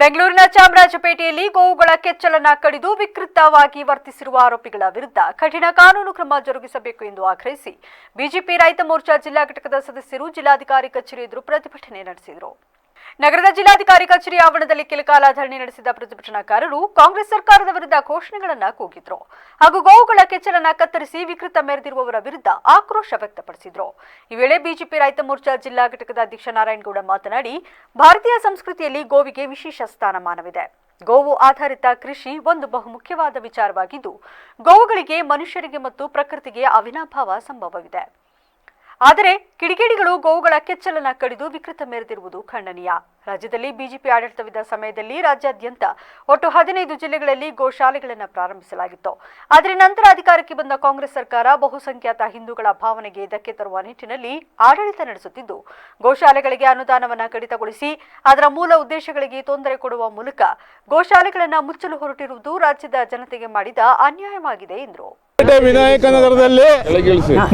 ಬೆಂಗಳೂರಿನ ಚಾಮರಾಜಪೇಟೆಯಲ್ಲಿ ಗೋವುಗಳ ಕೆಚ್ಚಲನ್ನ ಕಡಿದು ವಿಕೃತವಾಗಿ ವರ್ತಿಸಿರುವ ಆರೋಪಿಗಳ ವಿರುದ್ಧ ಕಠಿಣ ಕಾನೂನು ಕ್ರಮ ಜರುಗಿಸಬೇಕು ಎಂದು ಆಗ್ರಹಿಸಿ ಬಿಜೆಪಿ ರೈತ ಮೋರ್ಚಾ ಜಿಲ್ಲಾ ಘಟಕದ ಸದಸ್ಯರು ಜಿಲ್ಲಾಧಿಕಾರಿ ಕಚೇರಿ ಎದುರು ಪ್ರತಿಭಟನೆ ನಡೆಸಿದರು. ನಗರದ ಜಿಲ್ಲಾಧಿಕಾರಿ ಕಚೇರಿ ಆವರಣದಲ್ಲಿ ಕೆಲಕಾಲ ಧರಣಿ ನಡೆಸಿದ ಪ್ರತಿಭಟನಾಕಾರರು ಕಾಂಗ್ರೆಸ್ ಸರ್ಕಾರದ ವಿರುದ್ಧ ಘೋಷಣೆಗಳನ್ನ ಕೂಗಿದ್ರು ಹಾಗೂ ಗೋವುಗಳ ಕೆಚ್ಚಲನ್ನ ಕತ್ತರಿಸಿ ವಿಕೃತ ಮೆರೆದಿರುವವರ ವಿರುದ್ಧ ಆಕ್ರೋಶ ವ್ಯಕ್ತಪಡಿಸಿದ್ರು. ಈ ವೇಳೆ ಬಿಜೆಪಿ ರೈತ ಮೋರ್ಚಾ ಜಿಲ್ಲಾ ಘಟಕದ ಅಧ್ಯಕ್ಷ ನಾರಾಯಣಗೌಡ ಮಾತನಾಡಿ, ಭಾರತೀಯ ಸಂಸ್ಕೃತಿಯಲ್ಲಿ ಗೋವಿಗೆ ವಿಶೇಷ ಸ್ಥಾನಮಾನವಿದೆ. ಗೋವು ಆಧಾರಿತ ಕೃಷಿ ಒಂದು ಬಹುಮುಖ್ಯವಾದ ವಿಚಾರವಾಗಿದ್ದು, ಗೋವುಗಳಿಗೆ ಮನುಷ್ಯರಿಗೆ ಮತ್ತು ಪ್ರಕೃತಿಗೆ ಅವಿನಾಭಾವ ಸಂಭವವಿದೆ. ಆದರೆ ಕಿಡಿಗೇಡಿಗಳು ಗೋವುಗಳ ಕೆಚ್ಚಲನ್ನ ಕಡಿದು ವಿಕೃತ ಮೆರೆದಿರುವುದು ಖಂಡನೀಯ. ರಾಜ್ಯದಲ್ಲಿ ಬಿಜೆಪಿ ಆಡಳಿತವಿದ್ದ ಸಮಯದಲ್ಲಿ ರಾಜ್ಯಾದ್ಯಂತ ಒಟ್ಟು ಹದಿನೈದು ಜಿಲ್ಲೆಗಳಲ್ಲಿ ಗೋಶಾಲೆಗಳನ್ನು ಪ್ರಾರಂಭಿಸಲಾಗಿತ್ತು. ಆದರೆ ನಂತರ ಅಧಿಕಾರಕ್ಕೆ ಬಂದ ಕಾಂಗ್ರೆಸ್ ಸರ್ಕಾರ ಬಹುಸಂಖ್ಯಾತ ಹಿಂದೂಗಳ ಭಾವನೆಗೆ ಧಕ್ಕೆ ತರುವ ನಿಟ್ಟಿನಲ್ಲಿ ಆಡಳಿತ ನಡೆಸುತ್ತಿದ್ದು ಗೋಶಾಲೆಗಳಿಗೆ ಅನುದಾನವನ್ನ ಕಡಿತಗೊಳಿಸಿ ಅದರ ಮೂಲ ಉದ್ದೇಶಗಳಿಗೆ ತೊಂದರೆ ಕೊಡುವ ಮೂಲಕ ಗೋಶಾಲೆಗಳನ್ನು ಮುಚ್ಚಲು ಹೊರಟಿರುವುದು ರಾಜ್ಯದ ಜನತೆಗೆ ಮಾಡಿದ ಅನ್ಯಾಯವಾಗಿದೆ ಎಂದರು. ಪೇಟೆ ವಿನಾಯಕ ನಗರದಲ್ಲಿ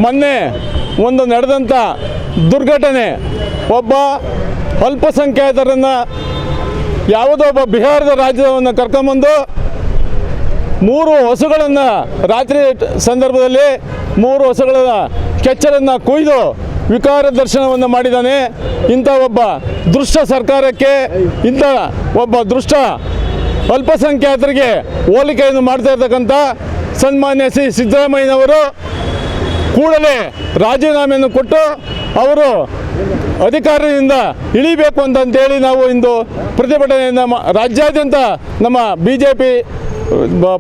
ಮೊನ್ನೆ ಒಂದು ನಡೆದಂಥ ದುರ್ಘಟನೆ. ಒಬ್ಬ ಅಲ್ಪಸಂಖ್ಯಾತರನ್ನು ಯಾವುದೋ ಒಬ್ಬ ಬಿಹಾರದ ರಾಜ್ಯವನ್ನು ಕರ್ಕೊಂಬಂದು ಮೂರು ಹಸುಗಳನ್ನು ರಾತ್ರಿ ಸಂದರ್ಭದಲ್ಲಿ ಮೂರು ಹಸುಗಳ ಕೆಚ್ಚರನ್ನು ಕೊಯ್ದು ವಿಕಾರ ದರ್ಶನವನ್ನು ಮಾಡಿದ್ದಾನೆ. ಇಂಥ ಒಬ್ಬ ದುಷ್ಟ ಸರ್ಕಾರಕ್ಕೆ, ಇಂಥ ಒಬ್ಬ ದುಷ್ಟ ಅಲ್ಪಸಂಖ್ಯಾತರಿಗೆ ಹೋಲಿಕೆಯನ್ನು ಮಾಡ್ತಾ ಇರ್ತಕ್ಕಂಥ ಸನ್ಮಾನ್ಯ ಶ್ರೀ ಸಿದ್ದರಾಮಯ್ಯನವರು ಕೂಡಲೇ ರಾಜೀನಾಮೆಯನ್ನು ಕೊಟ್ಟು ಅವರು ಅಧಿಕಾರದಿಂದ ಇಳಿಬೇಕು ಅಂತಂತೇಳಿ ನಾವು ಇಂದು ಪ್ರತಿಭಟನೆಯಿಂದ ರಾಜ್ಯಾದ್ಯಂತ ನಮ್ಮ ಬಿ ಜೆ ಪಿ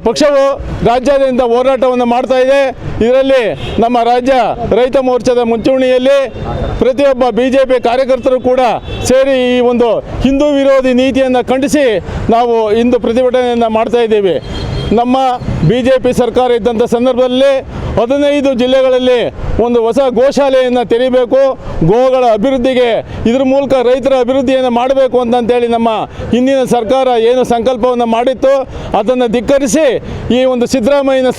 ಪಕ್ಷವು ರಾಜ್ಯಾದ್ಯಂತ ಹೋರಾಟವನ್ನು ಮಾಡ್ತಾ ಇದೆ. ಇದರಲ್ಲಿ ನಮ್ಮ ರಾಜ್ಯ ರೈತ ಮೋರ್ಚಾದ ಮುಂಚೂಣಿಯಲ್ಲಿ ಪ್ರತಿಯೊಬ್ಬ ಬಿ ಜೆ ಪಿ ಕಾರ್ಯಕರ್ತರು ಕೂಡ ಸೇರಿ ಈ ಒಂದು ಹಿಂದೂ ವಿರೋಧಿ ನೀತಿಯನ್ನು ಖಂಡಿಸಿ ನಾವು ಇಂದು ಪ್ರತಿಭಟನೆಯನ್ನು ಮಾಡ್ತಾ ಇದ್ದೀವಿ. ನಮ್ಮ ಬಿ ಜೆ ಪಿ ಸರ್ಕಾರ ಇದ್ದಂಥ ಸಂದರ್ಭದಲ್ಲಿ ಹದಿನೈದು ಜಿಲ್ಲೆಗಳಲ್ಲಿ ಒಂದು ಹೊಸ ಗೋಶಾಲೆಯನ್ನು ತೆರೀಬೇಕು, ಗೋಗಳ ಅಭಿವೃದ್ಧಿಗೆ ಇದ್ರ ಮೂಲಕ ರೈತರ ಅಭಿವೃದ್ಧಿಯನ್ನು ಮಾಡಬೇಕು ಅಂತಂತೇಳಿ ನಮ್ಮ ಹಿಂದಿನ ಸರ್ಕಾರ ಏನು ಸಂಕಲ್ಪವನ್ನು ಮಾಡಿತ್ತು ಅದನ್ನು ಧಿಕ್ಕರಿಸಿ ಈ ಒಂದು ಸಿದ್ದರಾಮಯ್ಯನ